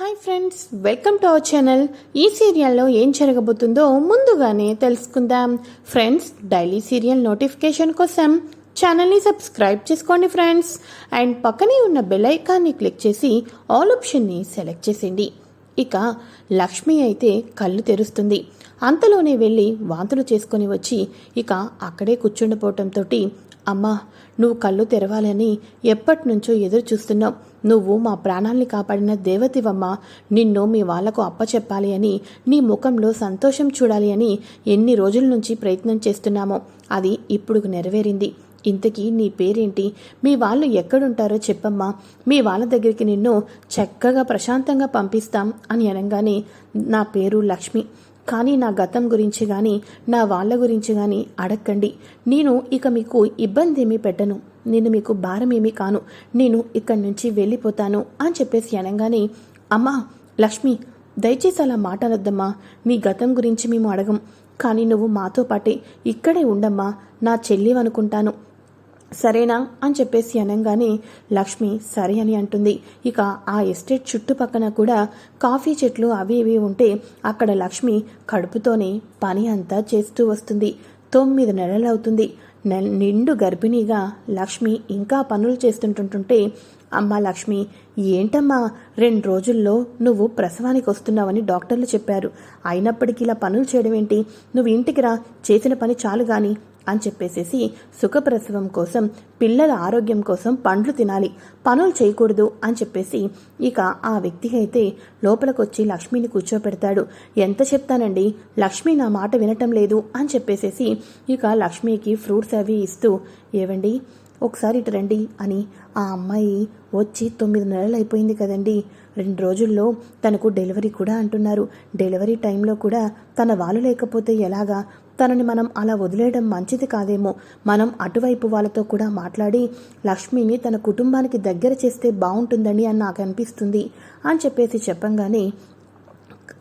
Hi friends welcome to our channel. ఈ సీరియల్లో ఏం జరగబోతుందో ముందుగానే తెలుసుకుందాం. ఫ్రెండ్స్ డైలీ సీరియల్ నోటిఫికేషన్ కోసం ఛానల్ని సబ్స్క్రైబ్ చేసుకోండి ఫ్రెండ్స్. అండ్ పక్కనే ఉన్న బెల్ ఐకాన్ని క్లిక్ చేసి ఆల్ ఆప్షన్ని సెలెక్ట్ చేసేయండి. ఇక లక్ష్మి అయితే కళ్ళు తెరుస్తుంది. అంతలోనే వెళ్ళి వాంతులు చేసుకొని వచ్చి ఇక అక్కడే కూర్చుండిపోవటంతో అమ్మా నువ్వు కళ్ళు తెరవాలని ఎప్పటి నుంచో ఎదురు చూస్తున్నావు నువ్వు మా ప్రాణాల్ని కాపాడిన దేవతివమ్మ నిన్ను మీ వాళ్ళకు అప్పచెప్పాలి అని నీ ముఖంలో సంతోషం చూడాలి అని ఎన్ని రోజుల నుంచి ప్రయత్నం చేస్తున్నామో అది ఇప్పుడు నెరవేరింది. ఇంతకీ నీ పేరేంటి? మీ వాళ్ళు ఎక్కడుంటారో చెప్పమ్మా. మీ వాళ్ళ దగ్గరికి నిన్ను చక్కగా ప్రశాంతంగా పంపిస్తాం అని అనగానే నా పేరు లక్ష్మి. కానీ నా గతం గురించి కానీ నా వాళ్ళ గురించి కానీ అడగండి నేను ఇక మీకు ఇబ్బంది ఏమీ పెట్టను. నేను మీకు భారం ఏమీ కాను. నేను ఇక్కడి నుంచి వెళ్ళిపోతాను అని చెప్పేసి అనగానే అమ్మా లక్ష్మి దయచేసి అలా మాట్లాడొద్దమ్మా. నీ గతం గురించి మేము అడగం. కానీ నువ్వు మాతో పాటే ఇక్కడే ఉండమ్మా. నా చెల్లివనుకుంటాను సరేనా అని చెప్పేసి అనగానే లక్ష్మి సరే అని అంటుంది. ఇక ఆ ఎస్టేట్ చుట్టుపక్కన కూడా కాఫీ చెట్లు అవి ఇవి ఉంటే అక్కడ లక్ష్మి కడుపుతోనే పని అంతా చేస్తూ వస్తుంది. తొమ్మిది నెలలవుతుంది. నిండు గర్భిణీగా లక్ష్మి ఇంకా పనులు చేస్తుంటుంటుంటే అమ్మా లక్ష్మి ఏంటమ్మా రెండు రోజుల్లో నువ్వు ప్రసవానికి వస్తున్నావని డాక్టర్లు చెప్పారు. అయినప్పటికీ ఇలా పనులు చేయడం ఏంటి? నువ్వు ఇంటికి రా చేసిన పని చాలు గాని అని చెప్పేసేసి సుఖప్రసవం కోసం పిల్లల ఆరోగ్యం కోసం పండ్లు తినాలి. పనులు చేయకూడదు అని చెప్పేసి ఇక ఆ వ్యక్తి అయితే లోపలికొచ్చి లక్ష్మిని కూర్చోపెడతాడు. ఎంత చెప్తానండి? లక్ష్మి నా మాట వినటం లేదు అని చెప్పేసేసి ఇక లక్ష్మికి ఫ్రూట్స్ అవి ఇస్తూ ఏవండి? ఒకసారి ఇటు రండి అని ఆ అమ్మాయి వచ్చి తొమ్మిది నెలలు అయిపోయింది కదండి. రెండు రోజుల్లో తనకు డెలివరీ కూడా అంటున్నారు. డెలివరీ టైంలో కూడా తన వాళ్ళు లేకపోతే ఎలాగా? తనని మనం అలా వదిలేయడం మంచిది కాదేమో. మనం అటువైపు వాళ్ళతో కూడా మాట్లాడి లక్ష్మిని తన కుటుంబానికి దగ్గర చేస్తే బాగుంటుందని అని నాకు అనిపిస్తుంది అని చెప్పేసి చెప్పంగానే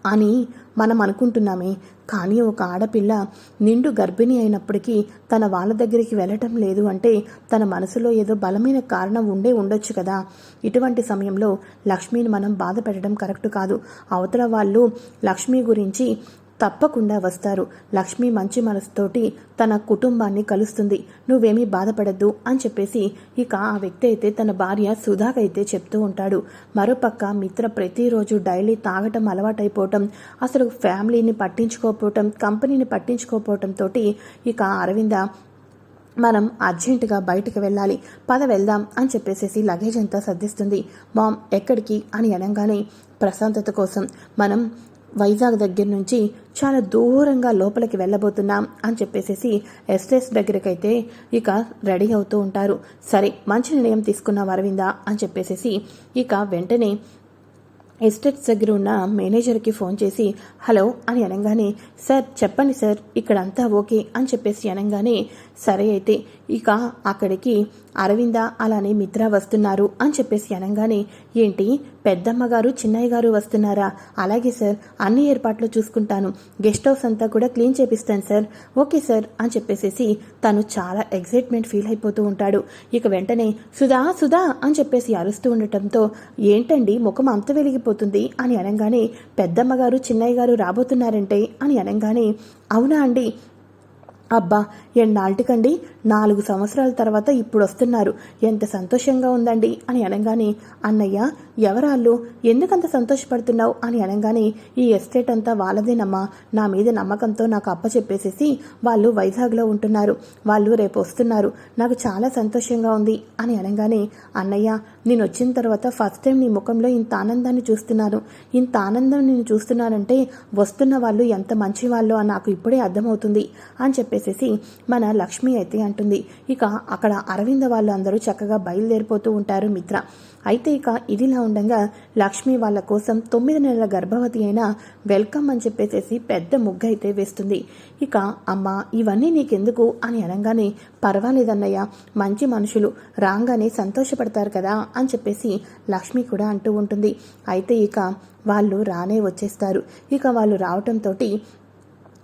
అని మనం అనుకుంటున్నామే. కానీ ఒక ఆడపిల్ల నిండు గర్భిణి అయినప్పటికీ తన వాళ్ళ దగ్గరికి వెళ్ళటం లేదు అంటే తన మనసులో ఏదో బలమైన కారణం ఉండే ఉండొచ్చు కదా. ఇటువంటి సమయంలో లక్ష్మిని మనం బాధ పెట్టడం కరెక్ట్ కాదు. అవతల వాళ్ళు లక్ష్మి గురించి తప్పకుండా వస్తారు. లక్ష్మి మంచి మనసుతోటి తన కుటుంబాన్ని కలుస్తుంది. నువ్వేమీ బాధపడద్దు అని చెప్పేసి ఇక ఆ వ్యక్తి అయితే తన భార్య సుధాకైతే చెప్తూ ఉంటాడు. మరోపక్క మిత్ర ప్రతిరోజు డైలీ తాగటం అలవాటైపోవటం అసలు ఫ్యామిలీని పట్టించుకోకపోవటం కంపెనీని పట్టించుకోకపోవటంతో ఇక అరవింద మనం అర్జెంటుగా బయటకు వెళ్ళాలి. పద వెళ్దాం అని చెప్పేసేసి లగేజ్ అంతా సర్దిస్తుంది. మామ్ ఎక్కడికి? అని అనగానే ప్రశాంతత కోసం మనం వైజాగ్ దగ్గర నుంచి చాలా దూరంగా లోపలికి వెళ్ళబోతున్నాం అని చెప్పేసేసి ఎస్టేస్ దగ్గరకైతే ఇక రెడీ అవుతూ ఉంటారు. సరే మంచి నిర్ణయం తీసుకున్నాం అరవింద అని చెప్పేసేసి ఇక వెంటనే ఎస్టేట్స్ దగ్గర ఉన్న మేనేజర్కి ఫోన్ చేసి హలో అని అనగానే సార్ చెప్పండి సార్ ఇక్కడంతా ఓకే అని చెప్పేసి అనగానే సరే అయితే ఇక అక్కడికి అరవింద అలానే మిత్ర వస్తున్నారు అని చెప్పేసి అనగానే ఏంటి? పెద్దమ్మ గారు చిన్నయ్య గారు వస్తున్నారా? అలాగే సార్ అన్ని ఏర్పాట్లు చూసుకుంటాను. గెస్ట్ హౌస్ అంతా కూడా క్లీన్ చేపిస్తాను సార్. ఓకే సార్ అని చెప్పేసేసి తను చాలా ఎగ్జైట్మెంట్ ఫీల్ అయిపోతూ ఉంటాడు. ఇక వెంటనే సుధా సుధా అని చెప్పేసి అరుస్తూ ఉండటంతో ఏంటండి ముఖం అంత వెలిగిపోతుంది అని అనగానే పెద్దమ్మ గారు చిన్నయ్య గారు రాబోతున్నారంటే అని అనగానే అవునా అండి? అబ్బా ఎన్నాళ్ళటికండి నాలుగు సంవత్సరాల తర్వాత ఇప్పుడు వస్తున్నారు ఎంత సంతోషంగా ఉందండి? అని అనగానే అన్నయ్య ఎవరాళ్ళు? ఎందుకంత సంతోషపడుతున్నావు? అని అనగానే ఈ ఎస్టేట్ అంతా వాళ్ళదేనమ్మా. నా మీద నమ్మకంతో నాకు అప్ప చెప్పేసేసి వాళ్ళు వైజాగ్లో ఉంటున్నారు. వాళ్ళు రేపు వస్తున్నారు నాకు చాలా సంతోషంగా ఉంది. అని అనగానే అన్నయ్య నేను వచ్చిన తర్వాత ఫస్ట్ టైం నీ ముఖంలో ఇంత ఆనందాన్ని చూస్తున్నాను. ఇంత ఆనందం నేను చూస్తున్నానంటే వస్తున్న వాళ్ళు ఎంత మంచి వాళ్ళు అని నాకు ఇప్పుడే అర్థమవుతుంది. అని చెప్పేసేసి మన లక్ష్మి అయితే అంటుంది. ఇక అక్కడ అరవింద వాళ్ళు అందరూ చక్కగా బయలుదేరిపోతూ ఉంటారు మిత్ర. అయితే ఇక ఇదిలా ఉండగా లక్ష్మి వాళ్ళ కోసం తొమ్మిది నెలల గర్భవతి అయిన వెల్కమ్ అని చెప్పేసేసి పెద్ద ముగ్గు అయితే వేస్తుంది. ఇక అమ్మ ఇవన్నీ నీకెందుకు? అని అనగానే పర్వాలేదన్నయ్య మంచి మనుషులు రాగానే సంతోషపడతారు కదా అని చెప్పేసి లక్ష్మి కూడా అంటూ ఉంటుంది. అయితే ఇక వాళ్ళు రానే వచ్చేస్తారు. ఇక వాళ్ళు రావటంతో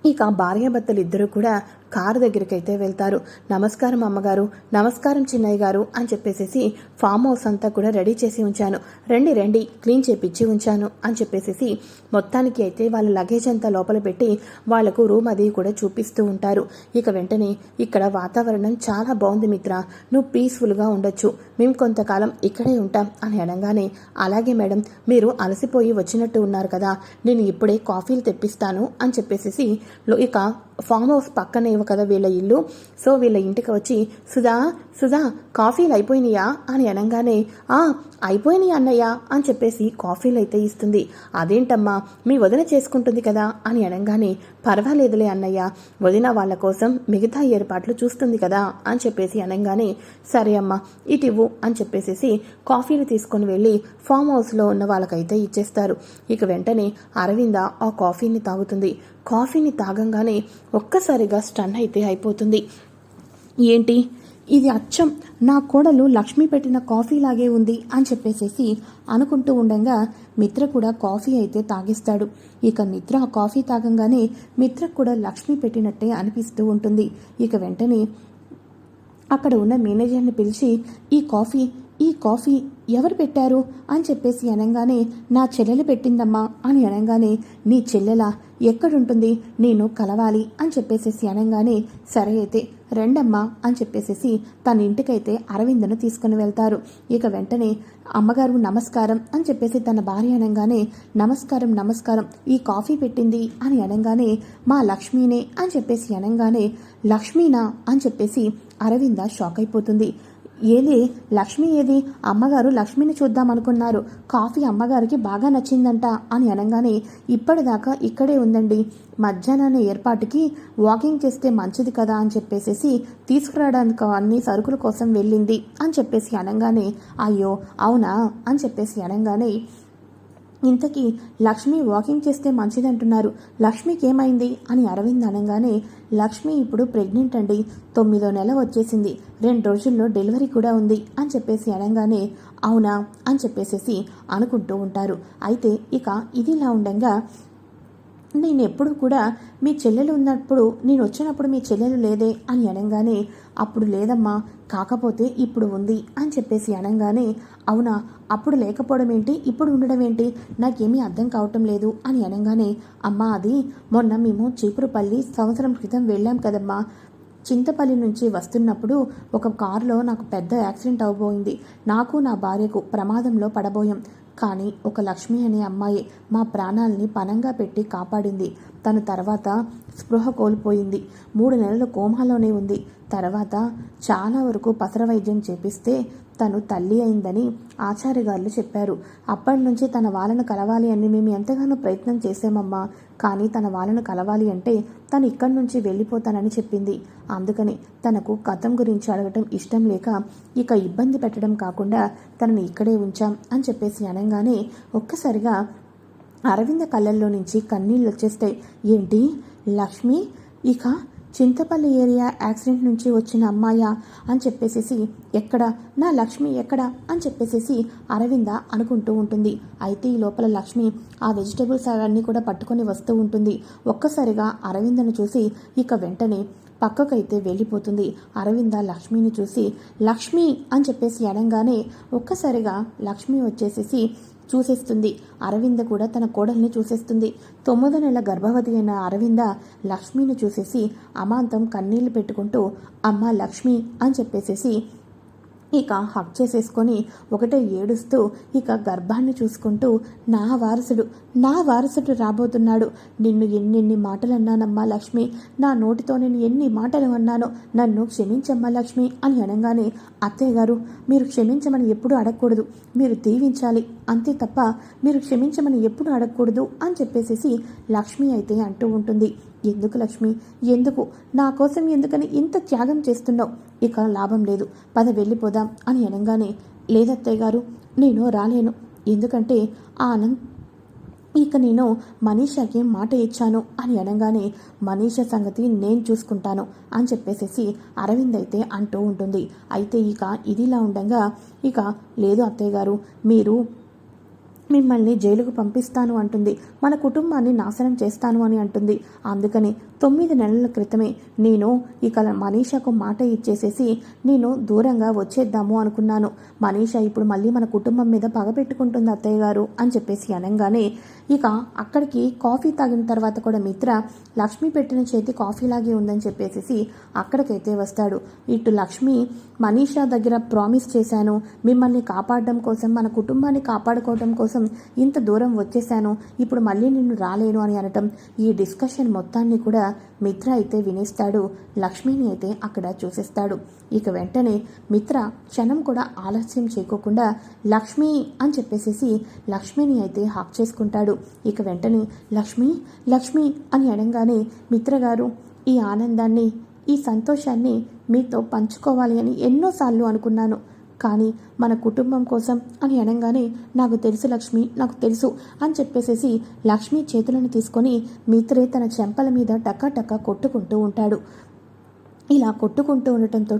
ఇక భార్యాభర్తలు ఇద్దరు కూడా కారు దగ్గరికి అయితే వెళ్తారు. నమస్కారం అమ్మగారు నమస్కారం చిన్నయ్య గారు అని చెప్పేసేసి ఫామ్ హౌస్ అంతా కూడా రెడీ చేసి ఉంచాను. రండి రండి క్లీన్ చేపించి ఉంచాను అని చెప్పేసేసి మొత్తానికి అయితే వాళ్ళ లగేజ్ అంతా లోపల పెట్టి వాళ్ళకు రూమ్ అది కూడా చూపిస్తూ ఉంటారు. ఇక వెంటనే ఇక్కడ వాతావరణం చాలా బాగుంది మిత్ర. నువ్వు పీస్ఫుల్గా ఉండొచ్చు. మేము కొంతకాలం ఇక్కడే ఉంటాం అని అనగానే అలాగే మేడం మీరు అలసిపోయి వచ్చినట్టు ఉన్నారు కదా నేను ఇప్పుడే కాఫీలు తెప్పిస్తాను అని చెప్పేసి లో- ఇక ఫామ్ హౌస్ పక్కనే కదా వీళ్ళ ఇల్లు. సో వీళ్ళ ఇంటికి వచ్చి సుధా సుధా కాఫీలు అయిపోయినాయా? అని అనగానే ఆ అయిపోయినాయి అన్నయ్య అని చెప్పేసి కాఫీలు అయితే ఇస్తుంది. అదేంటమ్మా మీ వదిన చేసుకుంటుంది కదా? అని అనగానే పర్వాలేదులే అన్నయ్య వదిన వాళ్ళ కోసం మిగతా ఏర్పాట్లు చూస్తుంది కదా? అని చెప్పేసి అనగానే సరే అమ్మా ఇటు ఇవ్వు అని చెప్పేసి కాఫీలు తీసుకొని వెళ్ళి ఫామ్ హౌస్లో ఉన్న వాళ్ళకైతే ఇచ్చేస్తారు. ఇక వెంటనే అరవింద ఆ కాఫీని తాగుతుంది. కాఫీని తాగంగానే ఒక్కసారిగా స్టన్ అయితే అయిపోతుంది. ఏంటి? ఇది అచ్చం. నా కోడలు లక్ష్మి పెట్టిన కాఫీ లాగే ఉంది అని చెప్పేసేసి అనుకుంటూ ఉండగా మిత్ర కూడా కాఫీ అయితే తాగిస్తాడు. ఇక మిత్ర ఆ కాఫీ తాగంగానే మిత్ర కూడా లక్ష్మి పెట్టినట్టే అనిపిస్తూ ఉంటుంది. ఇక వెంటనే అక్కడ ఉన్న మేనేజర్ని పిలిచి ఈ కాఫీ ఈ కాఫీ ఎవరు పెట్టారు? అని చెప్పేసి అనగానే నా చెల్లెలు పెట్టిందమ్మా అని అనగానే నీ చెల్లెలా? ఎక్కడుంటుంది? నేను కలవాలి అని చెప్పేసేసి అనగానే సరే అయితే రెండమ్మా అని చెప్పేసేసి తన ఇంటికైతే అరవిందను తీసుకుని వెళ్తారు. ఇక వెంటనే అమ్మగారు నమస్కారం అని చెప్పేసి తన భార్య అనగానే నమస్కారం నమస్కారం ఈ కాఫీ పెట్టింది అని అనగానే మా లక్ష్మీనే అని చెప్పేసి అనగానే లక్ష్మీనా అని చెప్పేసి అరవింద షాక్ అయిపోతుంది. ఏది లక్ష్మి ఏది? అమ్మగారు లక్ష్మిని చూద్దాం అనుకున్నారు కాఫీ అమ్మగారికి బాగా నచ్చిందంట అని అనగానే ఇప్పటిదాకా ఇక్కడే ఉందండి. మధ్యాహ్నాన్ని ఏర్పాటుకి వాకింగ్ చేస్తే మంచిది కదా అని చెప్పేసేసి తీసుకురావడానికి అన్ని సరుకుల కోసం వెళ్ళింది అని చెప్పేసి అనగానే అయ్యో అవునా అని చెప్పేసి అనగానే ఇంతకీ లక్ష్మి వాకింగ్ చేస్తే మంచిదంటున్నారు. లక్ష్మికి ఏమైంది అని అరవింద్ అనగానే లక్ష్మి ఇప్పుడు ప్రెగ్నెంట్ అండి. తొమ్మిదో నెల వచ్చేసింది. రెండు రోజుల్లో డెలివరీ కూడా ఉంది అని చెప్పేసి అనగానే అవునా? అని చెప్పేసేసి అనుకుంటూ ఉంటారు. అయితే ఇక ఇదిలా ఉండగా నేను ఎప్పుడు కూడా మీ చెల్లెలు ఉన్నప్పుడు నేను వచ్చినప్పుడు మీ చెల్లెలు లేదే అని అనగానే అప్పుడు లేదమ్మా కాకపోతే ఇప్పుడు ఉంది అని చెప్పేసి అనగానే అవునా అప్పుడు లేకపోవడం ఏంటి? ఇప్పుడు ఉండడం ఏంటి? నాకేమీ అర్థం కావటం లేదు అని అనగానే అమ్మా అది మొన్న మేము చీపురుపల్లి సంవత్సరం క్రితం వెళ్ళాం కదమ్మా. చింతపల్లి నుంచి వస్తున్నప్పుడు ఒక కారులో నాకు పెద్ద యాక్సిడెంట్ అవబోయింది. నాకు నా భార్యకు ప్రమాదంలో పడబోయాం. కానీ ఒక లక్ష్మి అనే అమ్మాయి మా ప్రాణాల్ని పణంగా పెట్టి కాపాడింది. తను తర్వాత స్పృహ కోల్పోయింది. మూడు నెలలు కోమాలోనే ఉంది. తర్వాత చాలా వరకు పసర వైద్యం చేపిస్తే తను తల్లి అయిందని ఆచార్య గారు చెప్పారు. అప్పటి నుంచి తన వాళ్ళను కలవాలి అని మేము ఎంతగానో ప్రయత్నం చేసామమ్మా కానీ తన వాళ్ళను కలవాలి అంటే తను ఇక్కడి నుంచి వెళ్ళిపోతానని చెప్పింది. అందుకని తనకు కథం గురించి అడగటం ఇష్టం లేక ఇక ఇబ్బంది పెట్టడం కాకుండా తనని ఇక్కడే ఉంచాం అని చెప్పేసి అనగానే ఒక్కసారిగా అరవింద కళ్ళల్లో నుంచి కన్నీళ్ళు వచ్చేస్తాయి. ఏంటి? లక్ష్మి? ఇక చింతపల్లి ఏరియా యాక్సిడెంట్ నుంచి వచ్చిన అమ్మాయా? అని చెప్పేసేసి ఎక్కడ? నా లక్ష్మి ఎక్కడ? అని చెప్పేసేసి అరవింద అనుకుంటూ ఉంటుంది. అయితే ఈ లోపల లక్ష్మి ఆ వెజిటేబుల్స్ అవన్నీ కూడా పట్టుకొని వస్తూ ఉంటుంది. ఒక్కసారిగా అరవిందను చూసి ఇక వెంటనే పక్కకైతే వెళ్ళిపోతుంది. అరవింద లక్ష్మిని చూసి లక్ష్మి అని చెప్పేసి ఎడంగానే ఒక్కసారిగా లక్ష్మి వచ్చేసేసి చూసేస్తుంది. అరవింద కూడా తన కోడల్ని చూసేస్తుంది. తొమ్మిదో నెల గర్భవతి అయిన అరవింద లక్ష్మిని చూసేసి అమాంతం కన్నీళ్ళు పెట్టుకుంటూ అమ్మ లక్ష్మి అని చెప్పేసేసి ఇక హక్ చేసేసుకొని ఒకటే ఏడుస్తూ ఇక గర్భాన్ని చూసుకుంటూ నా వారసుడు నా వారసుడు రాబోతున్నాడు. నిన్ను ఎన్నెన్ని మాటలు అన్నానమ్మా లక్ష్మి. నా నోటితో నేను ఎన్ని మాటలు అన్నానో నన్ను క్షమించమ్మా లక్ష్మి అని అనగానే అత్తయ్య గారు మీరు క్షమించమని ఎప్పుడు అడగకూడదు. మీరు దీవించాలి. అంతే తప్ప మీరు క్షమించమని ఎప్పుడు అడగకూడదు అని చెప్పేసేసి లక్ష్మి అయితే అంటూ ఉంటుంది. ఎందుకు లక్ష్మి? ఎందుకు? నా కోసం ఎందుకని ఇంత త్యాగం చేస్తున్నావు? ఇక లాభం లేదు. పద వెళ్ళిపోదాం అని అనగానే లేదత్తయ్య గారు నేను రాలేను. ఎందుకంటే ఆ ఆనంద్ ఇక నేను మనీషాకి మాట ఇచ్చాను అని అనగానే మనీషా సంగతి నేను చూసుకుంటాను అని చెప్పేసేసి అరవింద్ అయితే అంటూ ఉంటుంది. అయితే ఇక ఇదిలా ఉండగా ఇక లేదు అత్తయ్య గారు మీరు మిమ్మల్ని జైలుకు పంపిస్తాను అంటుంది. మన కుటుంబాన్ని నాశనం చేస్తాను అని అంటుంది. అందుకని తొమ్మిది నెలల క్రితమే నేను ఇక మనీషాకు మాట ఇచ్చేసేసి నేను దూరంగా వచ్చేద్దాము అనుకున్నాను. మనీషా ఇప్పుడు మళ్ళీ మన కుటుంబం మీద పగ పెట్టుకుంటుంది అత్తయ్య గారు అని చెప్పేసి అనగానే ఇక అక్కడికి కాఫీ తాగిన తర్వాత కూడా మిత్ర లక్ష్మి పెట్టిన చేతి కాఫీ లాగే ఉందని చెప్పేసి అక్కడికైతే వస్తాడు. ఇటు లక్ష్మి మనీషా దగ్గర ప్రామిస్ చేశాను. మిమ్మల్ని కాపాడడం కోసం మన కుటుంబాన్ని కాపాడుకోవడం కోసం ఇంత దూరం వచ్చేసాను ఇప్పుడు మళ్ళీ నిన్ను రాలేను అని అనటం ఈ డిస్కషన్ మొత్తాన్ని కూడా మిత్ర అయితే వినేస్తాడు. లక్ష్మిని అయితే అక్కడ చూసేస్తాడు. ఇక వెంటనే మిత్ర క్షణం కూడా ఆలస్యం చేయకోకుండా లక్ష్మి అని చెప్పేసేసి లక్ష్మిని అయితే హాక్ చేసుకుంటాడు. ఇక వెంటనే లక్ష్మి లక్ష్మి అని అనగానే మిత్ర గారు ఈ ఆనందాన్ని ఈ సంతోషాన్ని మీతో పంచుకోవాలి అని ఎన్నోసార్లు అనుకున్నాను. కానీ మన కుటుంబం కోసం అని అనగానే నాకు తెలుసు లక్ష్మి నాకు తెలుసు అని చెప్పేసేసి లక్ష్మి చేతులను తీసుకొని మిత్రే తన చెంపల మీద టకా టకా కొట్టుకుంటూ ఉంటాడు. ఇలా కొట్టుకుంటూ ఉండటంతో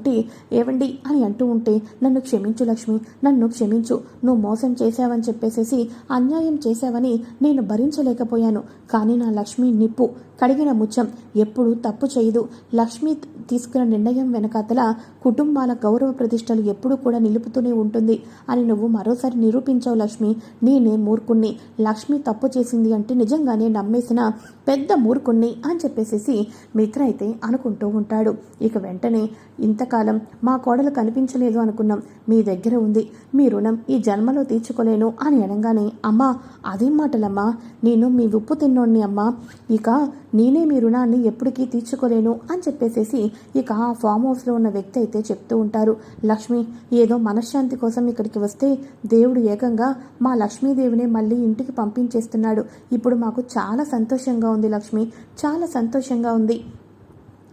ఏవండి? అని అంటూ ఉంటే నన్ను క్షమించు లక్ష్మి నన్ను క్షమించు నువ్వు మోసం చేశావని చెప్పేసేసి అన్యాయం చేశావని నేను భరించలేకపోయాను. కానీ నా లక్ష్మి నిప్పు కడిగిన ముచ్చం ఎప్పుడు తప్పు చేయదు. లక్ష్మి తీసుకున్న నిర్ణయం వెనకాతల కుటుంబాల గౌరవ ప్రతిష్టలు ఎప్పుడూ కూడా నిలుపుతూనే ఉంటుంది అని నువ్వు మరోసారి నిరూపించావు లక్ష్మి. నేనే మూర్ఖుణ్ణి. లక్ష్మి తప్పు చేసింది అంటే నిజంగానే నమ్మేసిన పెద్ద మూర్ఖుణ్ణి అని చెప్పేసేసి మిత్ర అయితే అనుకుంటూ ఉంటాడు. ఇక వెంటనే ఇంతకాలం మా కోడలు కనిపించలేదు అనుకున్నాం. మీ దగ్గర ఉంది. మీ రుణం ఈ జన్మలో తీర్చుకోలేను అని అనగానే అమ్మా అదేం మాటలమ్మా? నేను మీ ఉప్పు తిన్నోడిని అమ్మా. ఇక నేనే మీ రుణాన్ని ఎప్పటికీ తీర్చుకోలేను అని చెప్పేసేసి ఇక ఆ ఫామ్ హౌస్లో ఉన్న వ్యక్తి అయితే చెప్తూ ఉంటారు. లక్ష్మి ఏదో మనశ్శాంతి కోసం ఇక్కడికి వస్తే దేవుడు ఏకంగా మా లక్ష్మీదేవినే మళ్ళీ ఇంటికి పంపించేస్తున్నాడు. ఇప్పుడు మాకు చాలా సంతోషంగా ఉంది లక్ష్మి చాలా సంతోషంగా ఉంది.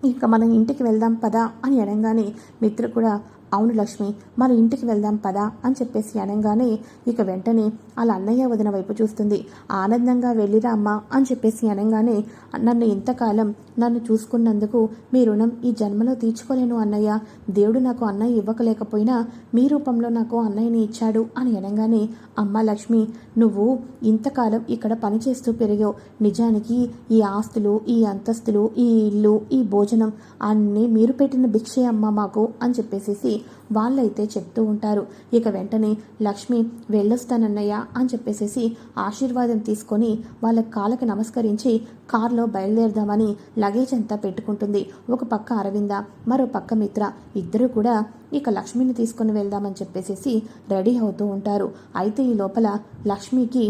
ఇక మనం ఇంటికి వెళ్దాం పదా అని అనగానే మిత్ర కూడా అవును లక్ష్మి మన ఇంటికి వెళ్దాం పదా అని చెప్పేసి అనగానే ఇక వెంటనే వాళ్ళ అన్నయ్య వదిన వైపు చూస్తుంది. ఆనందంగా వెళ్ళిరా అమ్మా అని చెప్పేసి అనగానే నన్ను ఇంతకాలం నన్ను చూసుకున్నందుకు మీ రుణం ఈ జన్మలో తీర్చుకోలేను అన్నయ్య. దేవుడు నాకు అన్నయ్య ఇవ్వకలేకపోయినా మీ రూపంలో నాకు అన్నయ్యని ఇచ్చాడు అని అనగానే అమ్మ లక్ష్మి నువ్వు ఇంతకాలం ఇక్కడ పనిచేస్తూ పెరిగావు. నిజానికి ఈ ఆస్తులు ఈ అంతస్తులు ఈ ఇల్లు ఈ భోజనం అన్నీ మీరు పెట్టిన భిక్షే అమ్మ మాకు అని చెప్పేసేసి వాళ్ళైతే చెప్తూ ఉంటారు. ఇక వెంటనే లక్ష్మి వెళ్ళొస్తానన్నయ్య అని చెప్పేసేసి ఆశీర్వాదం తీసుకొని వాళ్ళ కాళ్ళకి నమస్కరించి కారులో బయలుదేరదామని లగేజ్ అంతా పెట్టుకుంటుంది. ఒక పక్క అరవింద మరో పక్క మిత్ర. ఇద్దరు కూడా ఇక లక్ష్మిని తీసుకొని వెళ్దామని చెప్పేసేసి రెడీ అవుతూ ఉంటారు. అయితే ఈ లోపల లక్ష్మికి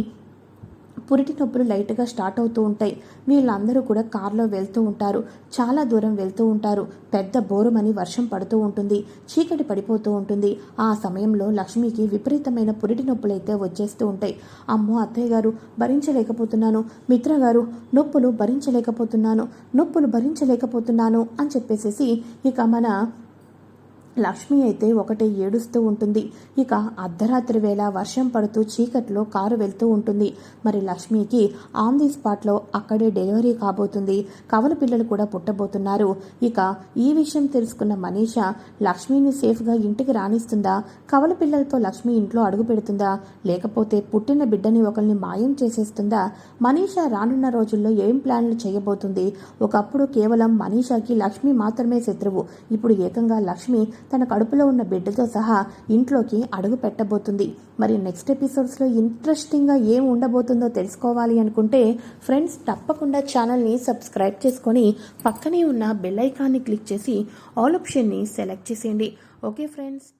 పురిటి నొప్పులు లైట్గా స్టార్ట్ అవుతూ ఉంటాయి. వీళ్ళందరూ కూడా కారులో వెళ్తూ ఉంటారు. చాలా దూరం వెళ్తూ ఉంటారు. పెద్ద బోరుమని వర్షం పడుతూ ఉంటుంది. చీకటి పడిపోతూ ఉంటుంది. ఆ సమయంలో లక్ష్మికి విపరీతమైన పురిటి నొప్పులు అయితే వచ్చేస్తూ ఉంటాయి. అమ్మో అత్తయ్య గారు భరించలేకపోతున్నాను. మిత్ర గారు నొప్పులు భరించలేకపోతున్నాను. నొప్పులు భరించలేకపోతున్నాను అని చెప్పేసేసి ఇక మన లక్ష్మి అయితే ఒకటే ఏడుస్తూ ఉంటుంది. ఇక అర్ధరాత్రి వేళ వర్షం పడుతూ చీకట్లో కారు వెళ్తూ ఉంటుంది. మరి లక్ష్మికి ఆన్ ది స్పాట్లో అక్కడే డెలివరీ కాబోతుంది. కవల పిల్లలు కూడా పుట్టబోతున్నారు. ఇక ఈ విషయం తెలుసుకున్న మనీష లక్ష్మిని సేఫ్గా ఇంటికి రాణిస్తుందా కవల పిల్లలతో లక్ష్మి ఇంట్లో అడుగు పెడుతుందా? లేకపోతే పుట్టిన బిడ్డని ఒకరిని మాయం చేసేస్తుందా? మనీష రానున్న రోజుల్లో ఏం ప్లాన్లు చేయబోతుంది? ఒకప్పుడు కేవలం మనీషాకి లక్ష్మి మాత్రమే శత్రువు. ఇప్పుడు ఏకంగా లక్ష్మి తన కడుపులో ఉన్న బిడ్డతో సహా ఇంట్లోకి అడుగు పెట్టబోతుంది. మరి నెక్స్ట్ ఎపిసోడ్స్లో ఇంట్రెస్టింగ్గా ఏం ఉండబోతుందో తెలుసుకోవాలి అనుకుంటే ఫ్రెండ్స్ తప్పకుండా ఛానల్ని సబ్స్క్రైబ్ చేసుకొని పక్కనే ఉన్న బెల్ ఐకాన్ని క్లిక్ చేసి ఆల్ ఆప్షన్ని సెలెక్ట్ చేసేయండి. Okay friends